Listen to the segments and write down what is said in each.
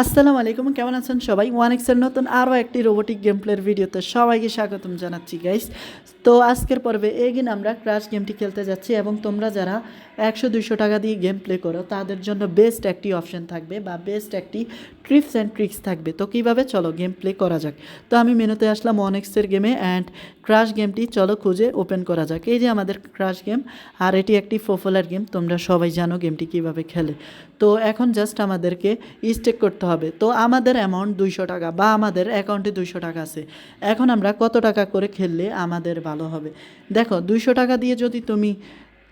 আসসালামু আলাইকুম, কেমন আছেন সবাই? ওয়ান এক্সের নতুন আরও একটি রোবোটিক গেম প্লের ভিডিওতে সবাইকে স্বাগতম জানাচ্ছি গাইস তো আজকের পর্বে এগিন আমরা ক্রাশ গেমটি খেলতে যাচ্ছি এবং তোমরা যারা একশো দুইশো টাকা দিয়ে গেম প্লে করো, তাদের জন্য বেস্ট একটি অপশন থাকবে বা বেস্ট একটি ট্রিপস অ্যান্ড ট্রিক্স থাকবে। তো কীভাবে? চলো গেম প্লে করা যাক। তো আমি মেনুতে আসলাম ওয়ান এক্সের গেমে অ্যান্ড ক্রাশ গেমটি চলো খুঁজে ওপেন করা যাক। এই যে আমাদের ক্রাশ গেম আর এটি একটি পপুলার গেম তোমরা সবাই জানো গেমটি কীভাবে খেলে। তো এখন জাস্ট আমাদেরকে স্টেক করতে হবে। তো আমাদের অ্যামাউন্ট দুইশো টাকা বা আমাদের অ্যাকাউন্টে দুইশো টাকা আছে। এখন আমরা কত টাকা করে খেললে আমাদের ভালো হবে? দেখো, দুইশো টাকা দিয়ে যদি তুমি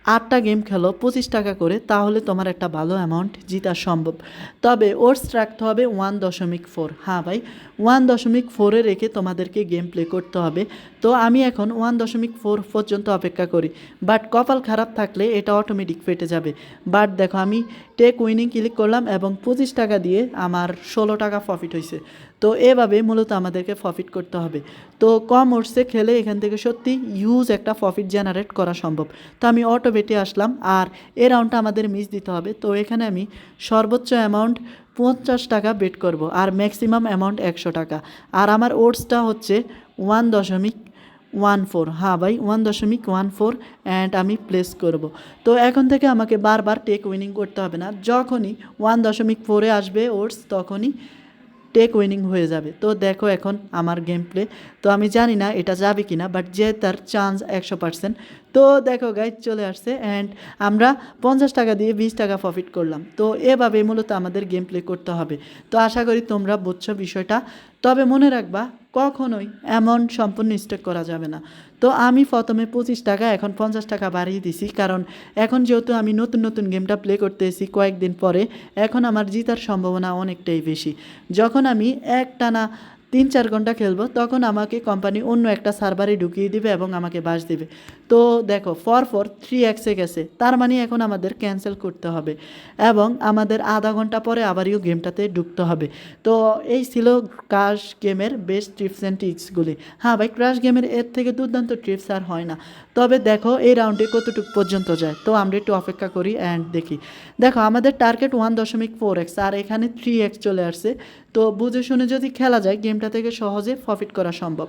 আটটা গেম খেলো, পঁচিশ টাকা করে, তাহলে তোমার একটা ভালো অ্যামাউন্ট জিতা সম্ভব। তবে ওটস রাখতে হবে ওয়ান দশমিক ফোর হ্যাঁ ভাই ওয়ান দশমিক ফোরে রেখে তোমাদেরকে গেম প্লে করতে হবে। তো আমি এখন ওয়ান দশমিক ফোর পর্যন্ত অপেক্ষা করি। বাট কপাল খারাপ থাকলে এটা অটোমেটিক ফেটে যাবে। বাট দেখো আমি টেক উইনিং ক্লিক করলাম এবং পঁচিশ টাকা দিয়ে আমার ষোলো টাকা প্রফিট হয়েছে তো এভাবে মূলত আমাদেরকে প্রফিট করতে হবে। তো কম ওটসে খেলে এখান থেকে সত্যি ইউজ একটা প্রফিট জেনারেট করা সম্ভব। তো আমি অটো বেটে আসলাম আর এ রাউন্ডটা আমাদের মিস দিতে হবে। তো এখানে আমি সর্বোচ্চ অ্যামাউন্ট পঞ্চাশ টাকা বেট করব আর ম্যাক্সিমাম অ্যামাউন্ট একশো টাকা। আর আমার ওটসটা হচ্ছে ওয়ান দশমিক ওয়ান ফোর হ্যাঁ ভাই ওয়ান দশমিক ওয়ান ফোর অ্যান্ড আমি প্লেস করব। তো এখন থেকে আমাকে বারবার টেক উইনিং করতে হবে না। যখনই ওয়ান দশমিক ফোরে আসবে ওটস তখনই টেক উইনিং হয়ে যাবে। তো দেখো এখন আমার গেম প্লে তো আমি জানি না এটা যাবে কি না বাট যে তার চান্স একশো পার্সেন্ট তো দেখো গাইড চলে আসছে অ্যান্ড আমরা পঞ্চাশ টাকা দিয়ে বিশ টাকা প্রফিট করলাম। তো এভাবে মূলত আমাদের গেম প্লে করতে হবে। তো আশা করি তোমরা বুঝছ বিষয়টা। তবে মনে রাখবা, কখনোই এমন সম্পূর্ণ স্টেক করা যাবে না। তো আমি প্রথমে পঁচিশ টাকা, এখন পঞ্চাশ টাকা বাড়িয়ে দিছি। কারণ এখন যেহেতু আমি নতুন নতুন গেমটা প্লে করতে এসেছি কয়েকদিন পরে, এখন আমার জিতার সম্ভাবনা অনেকটাই বেশি। যখন আমি এক টানা তিন চার ঘণ্টা খেলব, তখন আমাকে কোম্পানি অন্য একটা সার্ভারে ঢুকিয়ে দিবে এবং আমাকে বাস দিবে। তো দেখো ফর ফর থ্রি এক্সে গেছে, তার মানে এখন আমাদের ক্যান্সেল করতে হবে এবং আমাদের আধা ঘণ্টা পরে আবারও গেমটাতে ঢুকতে হবে। তো এই ছিল ক্রাশ গেমের বেস্ট টিপস অ্যান্ড ট্রিক্সগুলি হ্যাঁ ভাই ক্রাশ গেমের এর থেকে দুর্দান্ত টিপস আর হয় না। তবে দেখো, এই রাউন্ডে কতটুকু পর্যন্ত যায়? তো আমরা একটু অপেক্ষা করি অ্যান্ড দেখি। দেখো, আমাদের টার্গেট ওয়ান দশমিক ফোর এক্স আর এখানে থ্রি এক্স চলে আসছে। তো বুঝে শুনে যদি খেলা যায়, গেমটা থেকে সহজে প্রফিট করা সম্ভব।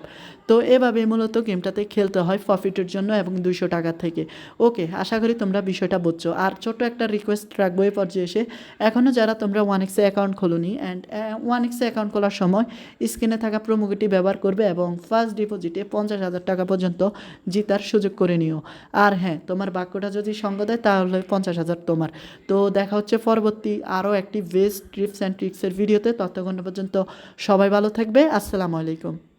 তো এভাবে মূলত গেমটাতে খেলতে হয় প্রফিটের জন্য এবং দুইশো টাকা থেকে। ওকে, আশা করি তোমরা বিষয়টা বুঝছ। আর ছোট্ট একটা রিকোয়েস্ট রাখব এই পর্যায়ে এসে। এখনও যারা তোমরা ওয়ান এক্সে অ্যাকাউন্ট খোলোনি অ্যান্ড ওয়ান এক্সে অ্যাকাউন্ট খোলার সময় স্ক্রিনে থাকা প্রোমোগেটি ব্যবহার করবে এবং ফার্স্ট ডিপোজিটে পঞ্চাশ হাজার টাকা পর্যন্ত জিতার সুযোগ করে নিও। আর হ্যাঁ তোমার বাক্যটা যদি সঙ্গ দেয়, তাহলে পঞ্চাশ হাজার তোমার। তো দেখা হচ্ছে পরবর্তী আরও একটি বেস্ট ট্রিপস অ্যান্ড ট্রিক্সের ভিডিওতে ততক্ষণ পর্যন্ত সবাই ভালো থাকবে। আসসালামু আলাইকুম।